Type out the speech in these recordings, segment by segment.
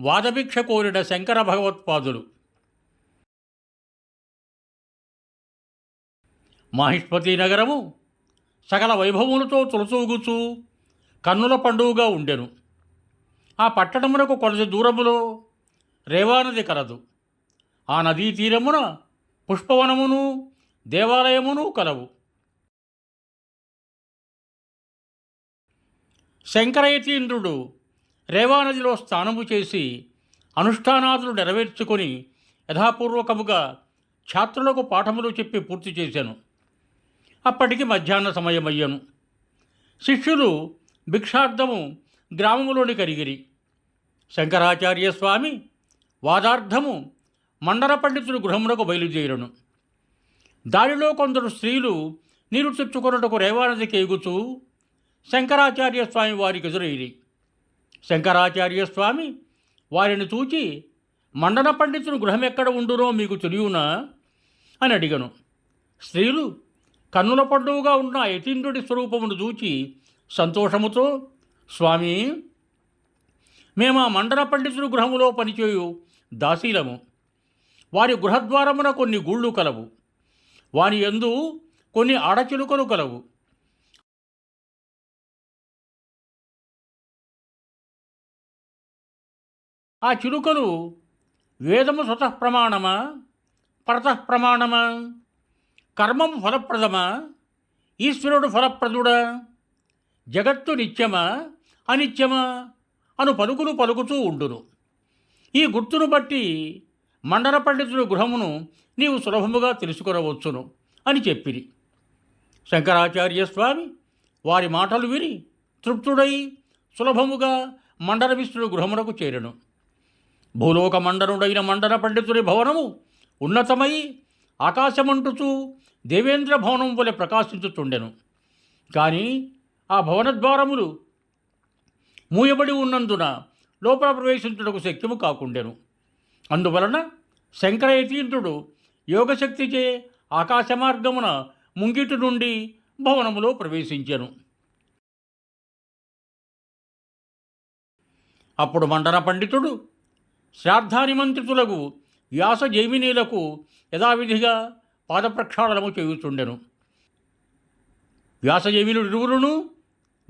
వాదభిక్ష కోరిన శంకర భగవత్పాదులు. మహిష్పతి నగరము సకల వైభవములతో తులసూగుచు కన్నుల పండుగగా ఉండెను. ఆ పట్టణమునకు కొలది దూరములో రేవానది కలదు. ఆ నదీ తీరమున పుష్పవనమును దేవాలయమును కలవు. శంకరయతీంద్రుడు రేవానదిలో స్నానము చేసి అనుష్ఠానాదులు నెరవేర్చుకొని యథాపూర్వకముగా ఛాత్రులకు పాఠములు చెప్పి పూర్తి చేశాను. అప్పటికి మధ్యాహ్న సమయమయ్యాను. శిష్యులు భిక్షార్థము గ్రామములోని కరిగిరి. శంకరాచార్య స్వామి వాదార్థము మండల పండితుడు గృహమునకు బయలుదేరను. దారిలో కొందరు స్త్రీలు నీరు తెచ్చుకొనుటకు రేవానదికి ఎగుతూ శంకరాచార్య స్వామి వారికి ఎదురయ్యి. శంకరాచార్య స్వామి వారిని చూచి మండన పండితుని గృహం ఎక్కడ ఉండునో మీకు తెలియనా? అని అడిగను. స్త్రీలు కన్నుల పండుగగా ఉన్న యతీంద్రుడి స్వరూపమును చూచి సంతోషముతో స్వామి మేము ఆ మండల పండితుడి గృహములో పనిచేయు దాసీలము. వారి గృహద్వారమున కొన్ని గూళ్ళు కలవు. వారి యందు కొన్ని ఆడచిలుకలు కలవు. ఆ చిలుకలు వేదము స్వతః ప్రమాణమా పరతః ప్రమాణమా కర్మము ఫలప్రదమా? ఈశ్వరుడు ఫలప్రదుడా? జగత్తు నిత్యమా? అనిత్యమా? అను పలుకులు పలుకుతూ ఉండును. ఈ గుర్తును బట్టి మండల పండితుడి గృహమును నీవు సులభముగా తెలుసుకునవచ్చును అని చెప్పిరి. శంకరాచార్య స్వామి వారి మాటలు విని తృప్తుడై సులభముగా మండల విష్ణుడు గృహమునకు చేరను. భూలోక మండనుడైన మండన పండితుడి భవనము ఉన్నతమై ఆకాశమంటుచూ దేవేంద్ర భవనం వలె ప్రకాశించుతుండెను కానీ ఆ భవనద్వారములు మూయబడి ఉన్నందున లోపల ప్రవేశించుటకు శక్యము కాకుండెను. అందువలన శంకరయతీంద్రుడు యోగశక్తిచే ఆకాశ మార్గమున ముంగిటి నుండి భవనములో ప్రవేశించెను. అప్పుడు మండన పండితుడు శ్రాద్ధానిమంత్రితులకు వ్యాస జైమినీలకు యథావిధిగా పాదప్రక్షాళనము చేయుచుండెను. వ్యాసజైమినుడు ఇరువురును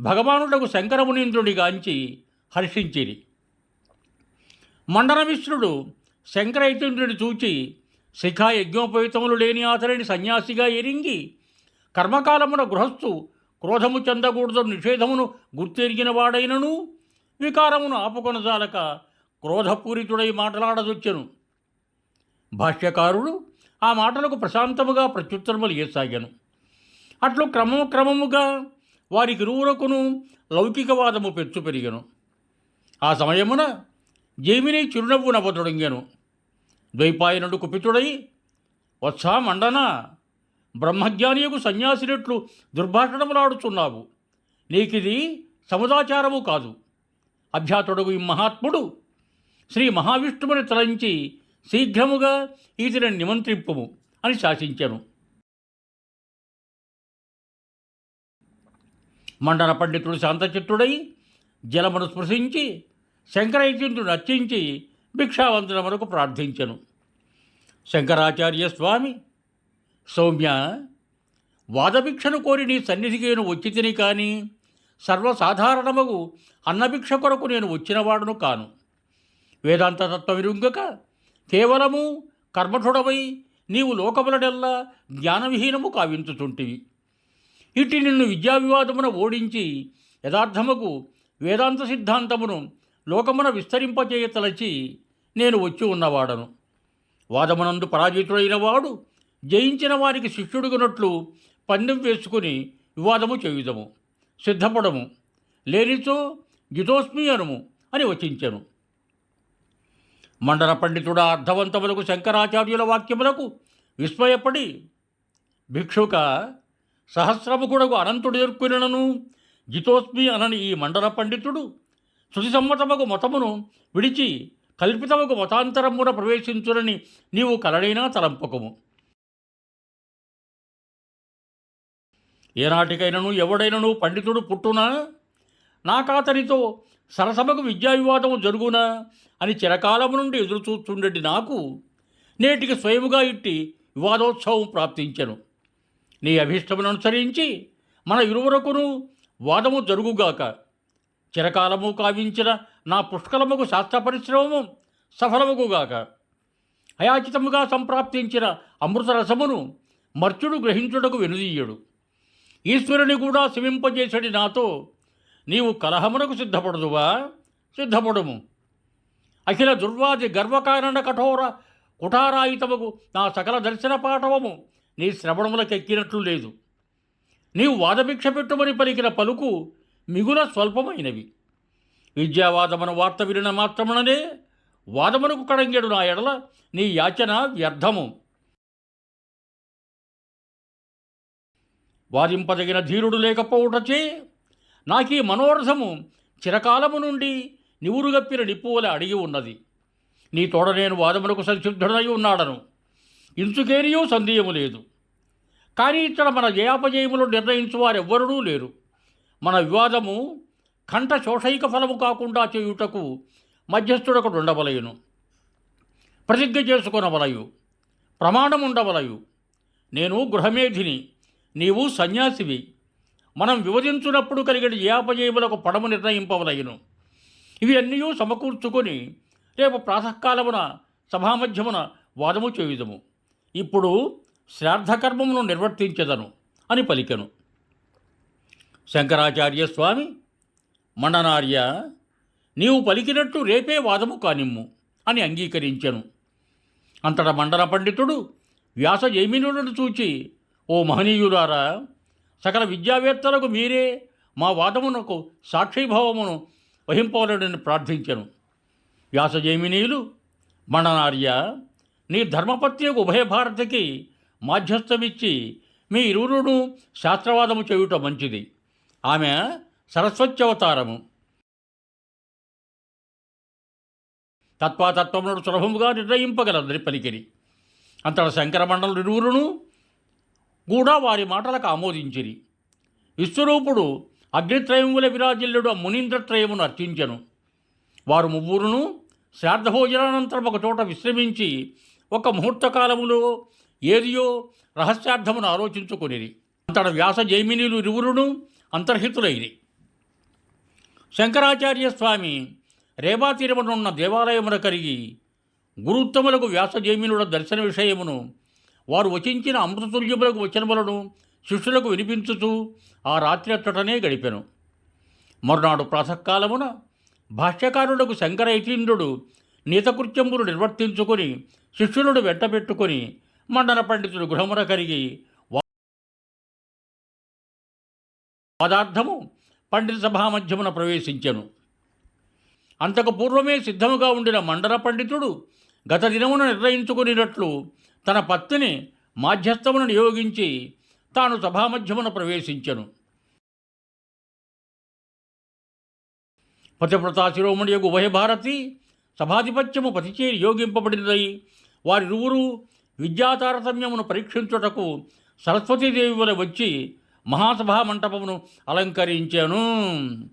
భగవానుడకు శంకరమునీంద్రుడిగాంచి హర్షించిరి. మండలమిశ్రుడు శంకరైతుంద్రుని చూచి శిఖా యజ్ఞోపయుతములు లేని అతనిని సన్యాసిగా ఎరింగి కర్మకాలమున గృహస్థు క్రోధము చెందకూడదు నిషేధమును గుర్తెరిగిన వాడైనను వికారమును ఆపుకొనజాలక క్రోధపూరితుడై మాట్లాడదొచ్చెను. భాష్యకారుడు ఆ మాటలకు ప్రశాంతముగా ప్రత్యుత్తరములు చేసాగాను అట్లు క్రమం క్రమముగా వారికి ఇరువురకును లౌకికవాదము పెచ్చు పెరిగను. ఆ సమయమున జైమిని చిరునవ్వు నవ్వతొడంగాను. ద్వైపాయనుడు కుపితుడై వత్సా మండన బ్రహ్మజ్ఞానియకు సన్యాసినట్లు దుర్భాషణములాడుచున్నావు. నీకిది సముదాచారము కాదు. అభ్యాతుడుగు ఈ మహాత్ముడు శ్రీ మహావిష్ణువుని తలంచి శీఘ్రముగా ఈతని నిమంత్రింపము అని శాసించాను. మండల పండితుడు శాంతచిత్తుడై జలమును స్పృశించి శంకరైచింతుడు అర్చించి వరకు ప్రార్థించెను. శంకరాచార్య స్వామి సౌమ్య వాదభిక్షను కోరి నీ సన్నిధికేను వచ్చి తిని కానీ సర్వసాధారణముగు అన్నభిక్ష కొరకు నేను వచ్చినవాడును కాను. వేదాంత తత్వవిరుంగక కేవలము కర్మఠుడవై నీవు లోకములడెల్లా జ్ఞానవిహీనము కావించుచుంటివి. ఇట్టి నిన్ను విద్యా వివాదమున ఓడించి యథార్థముకు వేదాంత సిద్ధాంతమును లోకమున విస్తరింపచేయ తలచి నేను వచ్చి ఉన్నవాడను. వాదమునందు పరాజితుడైన వాడు జయించిన వారికి శిష్యుడుగునట్లు పందెం వేసుకుని వివాదము చేయుదము. సిద్ధపడము. లేనిచో జితోస్మి అనుము అని వచించెను. మండల పండితుడ అర్థవంతములకు శంకరాచార్యుల వాక్యములకు విస్మయపడి భిక్షుక సహస్రముకుడకు అనంతుడు ఎరుక్కునను. జితోస్మి అనని ఈ మండల పండితుడు శృతి సమ్మతముకు మతమును విడిచి కల్పితముకు మతాంతరమున ప్రవేశించునని నీవు కలడైనా తలంపకము. ఏనాటికైనను ఎవడైనను పండితుడు పుట్టునా? నాకాతనితో సరసమకు విద్యా వివాదము జరుగునా అని చిరకాలము నుండి ఎదురుచూస్తుండేటి నాకు నేటికి స్వయముగా ఇట్టి వివాదోత్సవం ప్రాప్తించను. నీ అభీష్టమును అనుసరించి మన ఇరువురకును వాదము జరుగుగాక. చిరకాలము కావించిన నా పుష్కలముకు శాస్త్ర పరిశ్రమము సఫలముగుగాక. అయాచితముగా సంప్రాప్తించిన అమృత రసమును మర్చుడు గ్రహించుటకు వెనుదీయడు. ఈశ్వరుని కూడా శమింపజేసడి నాతో నీవు కలహమునకు సిద్ధపడదువా? సిద్ధపడుము. అఖిల దుర్వాది గర్వకారణ కఠోర కుఠారాయితముకు నా సకల దర్శన పాఠవము నీ శ్రవణములకెక్కినట్లు లేదు. నీవు వాదభిక్ష పెట్టుమని పలికిన పలుకు మిగుల స్వల్పమైనవి. విద్యావాదమున వార్త వినిన మాత్రముననే వాదమునకు కడంగేడు నా ఎడల నీ యాచన వ్యర్థము. వాదింపదగిన ధీరుడు లేకపోవుటచే నాకీ మనోరథము చిరకాలము నుండి నివురుగప్పిన నిప్పువల అడిగి ఉన్నది. నీ తోడ నేను వాదములకు సంసిద్ధుడై ఉన్నాడను. ఇంచుకేనియో సందేహము లేదు. కానీ ఇక్కడ మన జయాపజయములు నిర్ణయించు వారెవ్వరూ లేరు. మన వివాదము కంఠ శోషైక ఫలము కాకుండా చేయుటకు మధ్యస్థుడొకడు ఉండవలయును. ప్రతిజ్ఞ చేసుకొనవలయు. ప్రమాణం ఉండవలయు నేను గృహమేధిని నీవు సన్యాసివి. మనం విభజించున్నప్పుడు కలిగిన జయాపజయములకు పడము నిర్ణయింపవలయ్యను ఇవి అన్నీ సమకూర్చుకొని రేపు ప్రాతకాలమున సభామధ్యమున వాదము చేయుదము. ఇప్పుడు శ్రాద్ధకర్మమును నిర్వర్తించదను అని పలికెను. శంకరాచార్య స్వామి మండనార్య నీవు పలికినట్టు రేపే వాదము కానిమ్ము అని అంగీకరించెను. అంతట మండల పండితుడు వ్యాస జైమినులను చూచి ఓ మహనీయులారా సకల విద్యావేత్తలకు మీరే మా వాదమునకు సాక్షిభావమును వహింపవలడని ప్రార్థించను. వ్యాస మణనార్య మండనార్య నీ ధర్మపత్యకు ఉభయ భారతికి మాధ్యస్థమిచ్చి మీ ఇరువురును శాస్త్రవాదము చేయుట మంచిది. ఆమె సరస్వత్యవతారము. తత్వాతత్వములను సులభముగా నిర్ణయింపగలదని పలికిరి. అంతట శంకర మండలు ఇరువురును కూడా వారి మాటలకు ఆమోదించిరి. విశ్వరూపుడు అగ్నిత్రయముల విరాజిల్లుడు మునీంద్రత్రయమును అర్చించెను. వారు ముగ్గురును శ్రార్థభోజనానంతరం ఒక చోట విశ్రమించి ఒక ముహూర్త కాలములో ఏదియో రహస్యార్థమును ఆలోచించుకొనిరి. అంతట వ్యాస జైమినీలు ఇరువురును అంతర్హితులైరి. శంకరాచార్య స్వామి రేవాతీరమునున్న దేవాలయమున కరిగి గురుత్తములకు వ్యాస జైమినుల దర్శన విషయమును వారు వచించిన అమృతతుల్యములకు వచనములను శిష్యులకు వినిపించుతూ ఆ రాత్రి అచ్చటనే గడిపెను. మరునాడు ప్రాతకాలమున భాష్యకారులకు శంకరైతీంద్రుడు నీతకృత్యములు నిర్వర్తించుకొని శిష్యులను వెంటబెట్టుకొని మండల పండితుడు గృహమున కరిగి పదార్థము పండిత సభా మధ్యమున ప్రవేశించెను. అంతకు పూర్వమే సిద్ధముగా ఉండిన మండల పండితుడు గత దినమున నిర్ణయించుకునినట్లు తన పత్తిని మాధ్యస్థమును నియోగించి తాను సభామధ్యమున ప్రవేశించను. పతివ్రతా శిరోమణి యొక్క ఉభయభారతి సభాధిపత్యము పతిచే యోగింపబడినదై వారిరువురు విద్యాతారతమ్యమును పరీక్షించుటకు సరస్వతీదేవి వలె వచ్చి మహాసభా మంటపమును అలంకరించాను.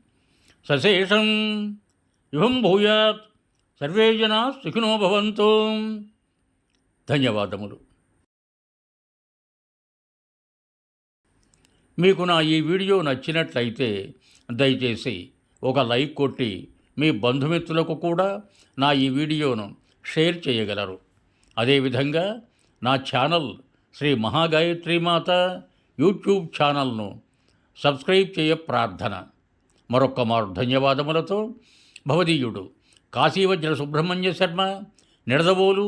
సశేషం. ఇవం భూయాత్. సర్వే జనా సుఖినో భవంతు. ధన్యవాదములు. మీకు నా ఈ వీడియో నచ్చినట్లయితే దయచేసి ఒక లైక్ కొట్టి మీ బంధుమిత్రులకు కూడా నా ఈ వీడియోను షేర్ చేయగలరు. అదేవిధంగా నా ఛానల్ శ్రీ మహాగాయత్రి మాత యూట్యూబ్ ఛానల్ను సబ్స్క్రైబ్ చేయ ప్రార్థన. మరొక్క మారు ధన్యవాదములతో భవదీయుడు కాశీవజ్ర సుబ్రహ్మణ్య శర్మ నిడదవోలు